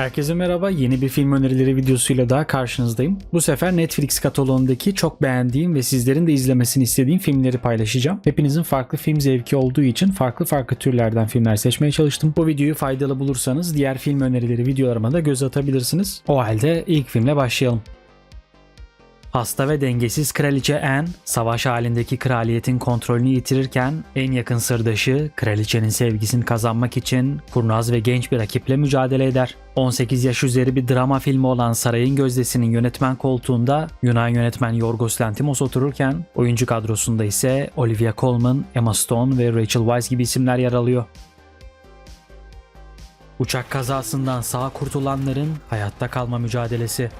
Herkese merhaba. Yeni bir film önerileri videosuyla daha karşınızdayım. Bu sefer Netflix kataloğundaki çok beğendiğim ve sizlerin de izlemesini istediğim filmleri paylaşacağım. Hepinizin farklı film zevki olduğu için farklı farklı türlerden filmler seçmeye çalıştım. Bu videoyu faydalı bulursanız diğer film önerileri videolarıma da göz atabilirsiniz. O halde ilk filmle başlayalım. Hasta ve dengesiz kraliçe Anne, savaş halindeki kraliyetin kontrolünü yitirirken en yakın sırdaşı kraliçenin sevgisini kazanmak için kurnaz ve genç bir rakiple mücadele eder. 18 yaş üzeri bir drama filmi olan Sarayın Gözdesi'nin yönetmen koltuğunda Yunan yönetmen Yorgos Lanthimos otururken oyuncu kadrosunda ise Olivia Colman, Emma Stone ve Rachel Weisz gibi isimler yer alıyor. Uçak kazasından sağ kurtulanların hayatta kalma mücadelesi.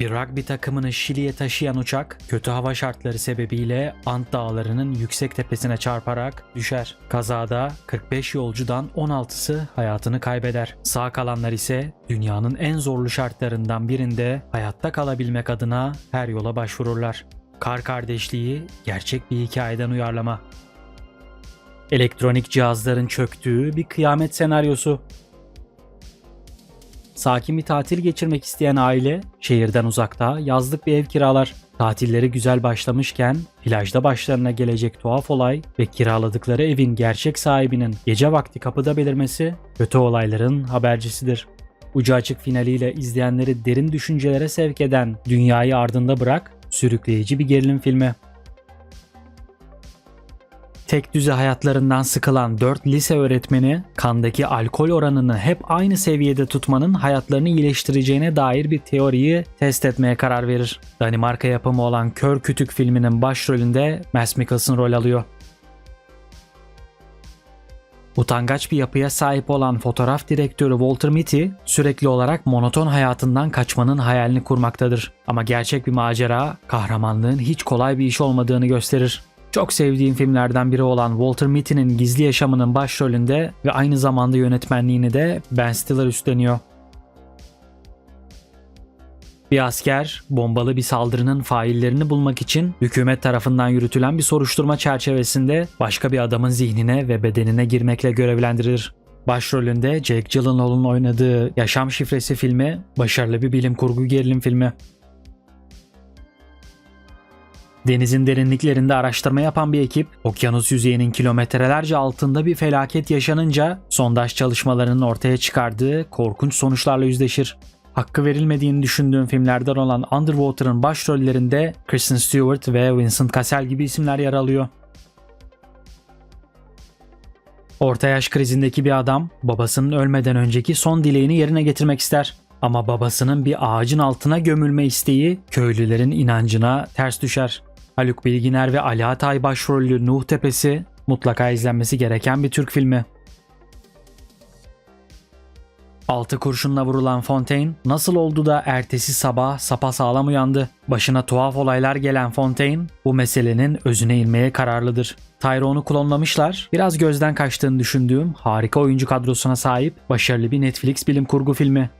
Bir rugby takımını Şili'ye taşıyan uçak kötü hava şartları sebebiyle Ant Dağları'nın yüksek tepesine çarparak düşer. Kazada 45 yolcudan 16'sı hayatını kaybeder. Sağ kalanlar ise dünyanın en zorlu şartlarından birinde hayatta kalabilmek adına her yola başvururlar. Kar kardeşliği gerçek bir hikayeden uyarlama. Elektronik cihazların çöktüğü bir kıyamet senaryosu. Sakin bir tatil geçirmek isteyen aile şehirden uzakta yazlık bir ev kiralar. Tatilleri güzel başlamışken plajda başlarına gelecek tuhaf olay ve kiraladıkları evin gerçek sahibinin gece vakti kapıda belirmesi kötü olayların habercisidir. Ucu açık finaliyle izleyenleri derin düşüncelere sevk eden Dünyayı Ardında Bırak sürükleyici bir gerilim filmi. Tek düze hayatlarından sıkılan 4 lise öğretmeni kandaki alkol oranını hep aynı seviyede tutmanın hayatlarını iyileştireceğine dair bir teoriyi test etmeye karar verir. Danimarka yapımı olan Kör Kütük filminin başrolünde Mads Mikkelsen rol alıyor. Utangaç bir yapıya sahip olan fotoğraf direktörü Walter Mitty sürekli olarak monoton hayatından kaçmanın hayalini kurmaktadır. Ama gerçek bir macera kahramanlığın hiç kolay bir iş olmadığını gösterir. Çok sevdiğim filmlerden biri olan Walter Mitty'nin Gizli Yaşamının başrolünde ve aynı zamanda yönetmenliğini de Ben Stiller üstleniyor. Bir asker bombalı bir saldırının faillerini bulmak için hükümet tarafından yürütülen bir soruşturma çerçevesinde başka bir adamın zihnine ve bedenine girmekle görevlendirilir. Başrolünde Jake Gyllenhaal'ın oynadığı Yaşam Şifresi filmi başarılı bir bilim kurgu gerilim filmi. Denizin derinliklerinde araştırma yapan bir ekip, okyanus yüzeyinin kilometrelerce altında bir felaket yaşanınca sondaj çalışmalarının ortaya çıkardığı korkunç sonuçlarla yüzleşir. Hakkı verilmediğini düşündüğüm filmlerden olan Underwater'ın başrollerinde Kristen Stewart ve Vincent Cassel gibi isimler yer alıyor. Orta yaş krizindeki bir adam babasının ölmeden önceki son dileğini yerine getirmek ister. Ama babasının bir ağacın altına gömülme isteği köylülerin inancına ters düşer. Haluk Bilginer ve Ali Atay başrollü Nuh Tepesi mutlaka izlenmesi gereken bir Türk filmi. Altı kurşunla vurulan Fontaine nasıl oldu da ertesi sabah sapasağlam uyandı? Başına tuhaf olaylar gelen Fontaine bu meselenin özüne inmeye kararlıdır. Tyrone'u klonlamışlar. Biraz gözden kaçtığını düşündüğüm harika oyuncu kadrosuna sahip başarılı bir Netflix bilim kurgu filmi.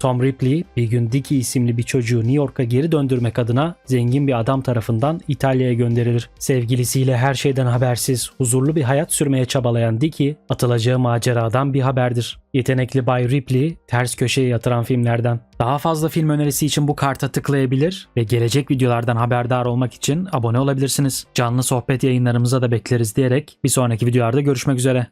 Tom Ripley bir gün Dicky isimli bir çocuğu New York'a geri döndürmek adına zengin bir adam tarafından İtalya'ya gönderilir. Sevgilisiyle her şeyden habersiz huzurlu bir hayat sürmeye çabalayan Dicky atılacağı maceradan bir haberdir. Yetenekli Bay Ripley ters köşeye yatıran filmlerden. Daha fazla film önerisi için bu karta tıklayabilir ve gelecek videolardan haberdar olmak için abone olabilirsiniz. Canlı sohbet yayınlarımıza da bekleriz diyerek bir sonraki videolarda görüşmek üzere.